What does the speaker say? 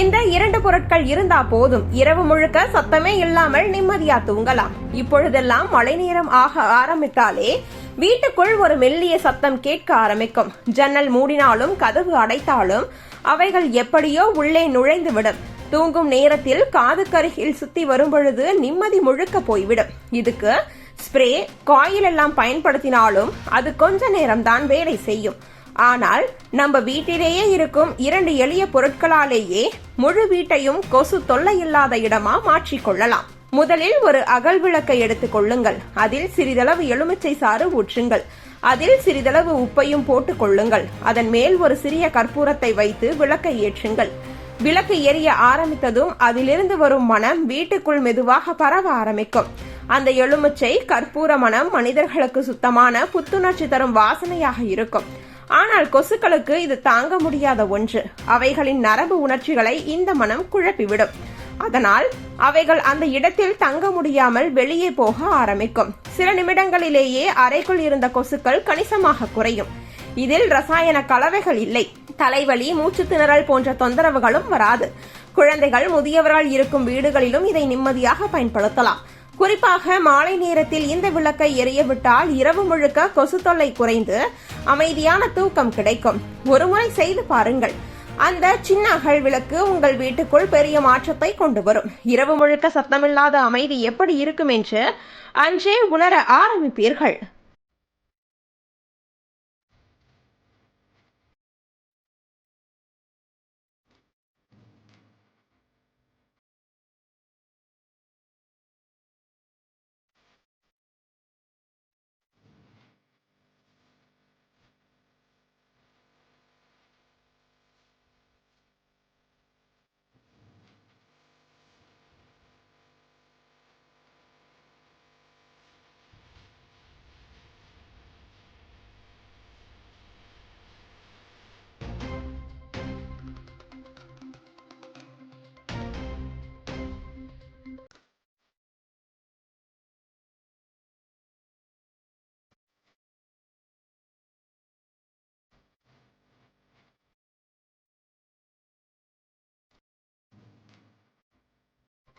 இந்த இரண்டு பொருட்கள் இருந்தா போதும். இரவு முழுக்க சத்தமே இல்லாமல் நிம்மதியா தூங்கலாம். இப்பொழுதெல்லாம் மழை நேரம் ஆக ஆரம்பித்தாலே வீட்டுக்குள் ஒரு மெல்லிய சத்தம் கேட்க ஆரம்பிக்கும். ஜன்னல் மூடினாலும் கதவு அடைத்தாலும் அவைகள் எப்படியோ உள்ளே நுழைந்து விடும் தூங்கும் நேரத்தில் காதுக்கருகில் சுத்தி வரும் பொழுது நிம்மதி முழுக்க போய்விடும். இதுக்கு ஸ்ப்ரே காயில் எல்லாம் பயன்படுத்தினாலும் அது கொஞ்ச நேரம்தான் வேலை செய்யும். ஆனால் நம்ம வீட்டிலேயே இருக்கும் இரண்டு எளிய பொருட்களாலேயே முழு வீட்டையும் கொசு தொல்லை இல்லாத இடமா மாற்றிக்கொள்ளலாம் முதலில் ஒரு அகல் விளக்கை எடுத்துக் கொள்ளுங்கள். அதில் சிறிதளவு எலுமிச்சை சாறு ஊற்றுங்கள். அதில் சிறிதளவு உப்பையும் போட்டுக் கொள்ளுங்கள். அதன் மேல் ஒரு சிறிய கற்பூரத்தை வைத்து விளக்கை ஏற்றுங்கள். விளக்கு எரிய ஆரம்பித்ததும் அதிலிருந்து வரும் மனம் வீட்டுக்குள் மெதுவாக பரவ ஆரம்பிக்கும். அந்த எலுமிச்சை கற்பூர மனம் மனிதர்களுக்கு சுத்தமான புத்துணர்ச்சி தரும் வாசனையாக இருக்கும். ஆனால் கொசுக்களுக்கு இது தாங்க முடியாத ஒன்று. அவைகளின் நரம்பு உணர்ச்சிகளை இந்த மனம் குழப்பிவிடும். அதனால் அவைகள் அந்த இடத்தில் தங்க முடியாமல் வெளியே போக ஆரம்பிக்கும். சில நிமிடங்களிலேயே அறைக்குள் இருந்த கொசுக்கள் கணிசமாக குறையும். இதில் ரசாயன கலவைகள் இல்லை. தலைவலி மூச்சு திணறல் போன்ற தொந்தரவுகளும் வராது. குழந்தைகள் முதியவர்கள் இருக்கும் வீடுகளிலும் இதை நிம்மதியாக பயன்படுத்தலாம். குறிப்பாக மாலை நேரத்தில் இந்த விளக்கை எரிய விட்டால் இரவு முழுக்க கொசு தொல்லை குறைந்து அமைதியான தூக்கம் கிடைக்கும். ஒருமுறை செய்து பாருங்கள். அந்த சின்ன அகல் விளக்கு உங்கள் வீட்டுக்குள் பெரிய மாற்றத்தை கொண்டு வரும். இரவு முழுக்க சத்தமில்லாத அமைதி எப்படி இருக்கும் என்று அன்றே உணர ஆரம்பிப்பீர்கள்.